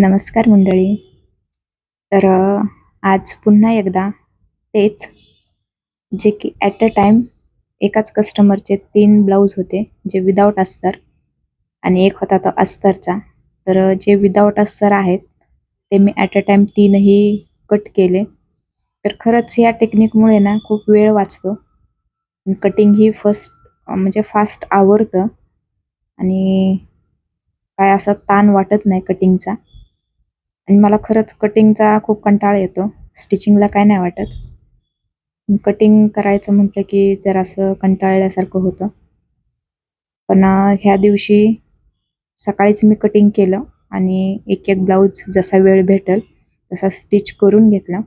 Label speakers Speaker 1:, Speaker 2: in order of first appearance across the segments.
Speaker 1: नमस्कार मंडळी. तर आज पुन्हा एकदा तेच जे की ॲट अ टाइम एकाच कस्टमरचे तीन ब्लाऊज होते जे विदाऊट अस्तर आणि एक होता तो अस्तरचा. तर जे विदाऊट अस्तर आहेत ते मी ॲट अ टाइम तीनही कट केले. तर खरंच या टेक्निकमुळे ना खूप वेळ वाचतो. कटिंग ही फर्स्ट म्हणजे फास्ट आवरतं आणि काय असा ताण वाटत नाही कटिंगचा आणि मला खरंच कटिंगचा खूप कंटाळा येतो. स्टिचिंगला काय नाही वाटत. कटिंग करायचं म्हटलं की जरासं कंटाळल्यासारखं होतं. पण ह्या दिवशी सकाळीच मी कटिंग केलं आणि एक एक ब्लाऊज जसा वेळ भेटेल तसा स्टिच करून घेतला.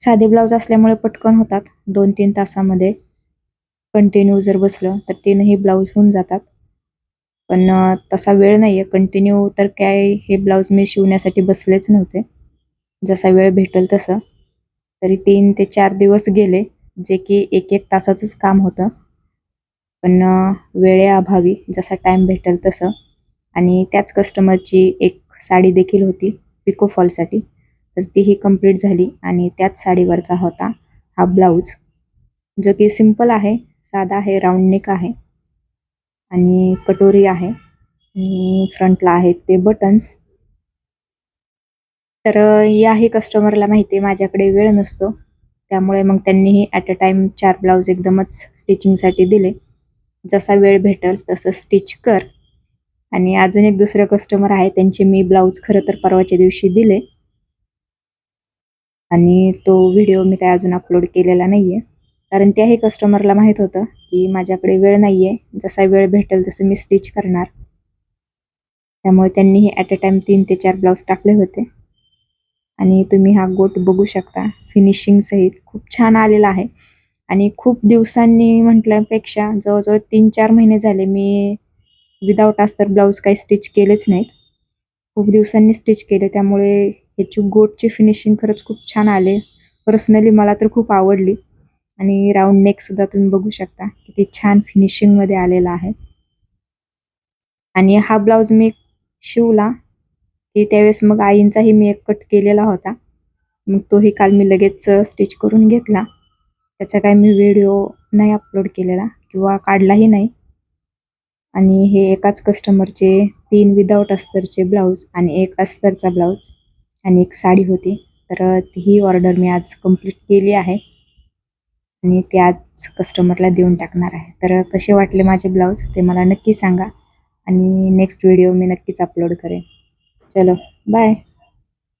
Speaker 1: साधे ब्लाऊज असल्यामुळे पटकन होतात. दोन तीन तासामध्ये कंटिन्यू जर बसलं तर तीनही ब्लाऊज होऊन जातात. पण तसा वेळ नाहीये. कंटिन्यू तर काय हे ब्लाऊज मी शिवण्यासाठी बसलेच नव्हते. जसा वेळ भेटेल तसं. तरी तीन ते चार दिवस गेले जे की एक एक तासाचंच काम होतं. पण वेळेअभावी जसा टाइम भेटेल तसं. आणि त्याच कस्टमरची एक साडी देखील होती पिको फॉलसाठी तर तीही कंप्लीट झाली आणि त्याच साडीवरचा होता हा ब्लाऊज जो की सिंपल आहे साधा आहे राऊंड नेक आहे. आणि कटोरी आहे. आणि फ्रंटला आहेत ते बटन्स तर याही कस्टमरला माहिती आहे माझ्याकडे वेळ नसतो. त्यामुळे मग त्यांनीही ॲट अ टाइम चार ब्लाऊज एकदमच स्टिचिंगसाठी दिले. जसा वेळ भेटेल तसं स्टिच कर. आणि अजून एक दुसरं कस्टमर आहे त्यांचे मी ब्लाऊज खरं तर परवाच्या दिवशी दिले. आणि तो व्हिडिओ मी काय अजून अपलोड केलेला नाहीये. कारण त्याही कस्टमरला माहीत होतं की माझ्याकडे वेळ नाही आहे जसा वेळ भेटेल तसं मी स्टिच करणार. त्यामुळे त्यांनीही ॲट अ टाइम तीन ते चार ब्लाऊज टाकले होते. आणि तुम्ही हा गोट बघू शकता फिनिशिंगसहित खूप छान आलेला आहे. आणि खूप दिवसांनी म्हटल्यापेक्षा जवळजवळ तीन चार महिने झाले मी विदाऊट अस्तर ब्लाऊज काही स्टिच केलेच नाहीत. खूप दिवसांनी स्टिच केले त्यामुळे ह्याची गोटची फिनिशिंग खरंच खूप छान आले. पर्सनली मला तर खूप आवडली. आणि राऊंड नेक सुद्धा तुम्ही बघू शकता किती छान फिनिशिंगमध्ये आलेला आहे. आणि हा ब्लाऊज मी शिवला की त्यावेळेस मग आईंचाही मी एक कट केलेला होता. मग तोही काल मी लगेच स्टिच करून घेतला. त्याचा काय मी व्हिडिओ नाही अपलोड केलेला किंवा काढलाही नाही. आणि हे एकाच कस्टमरचे तीन विदाऊट अस्तरचे ब्लाऊज आणि एक अस्तरचा ब्लाऊज आणि एक साडी होती. तर ही ऑर्डर मी आज कंप्लीट केली आहे. आणि ते आज कस्टमरला देऊन टाकणार आहे. तर कसे वाटले माझे ब्लाऊज ते मला नक्की सांगा आणि नेक्स्ट व्हिडिओ मी नक्कीच अपलोड करेन. चलो बाय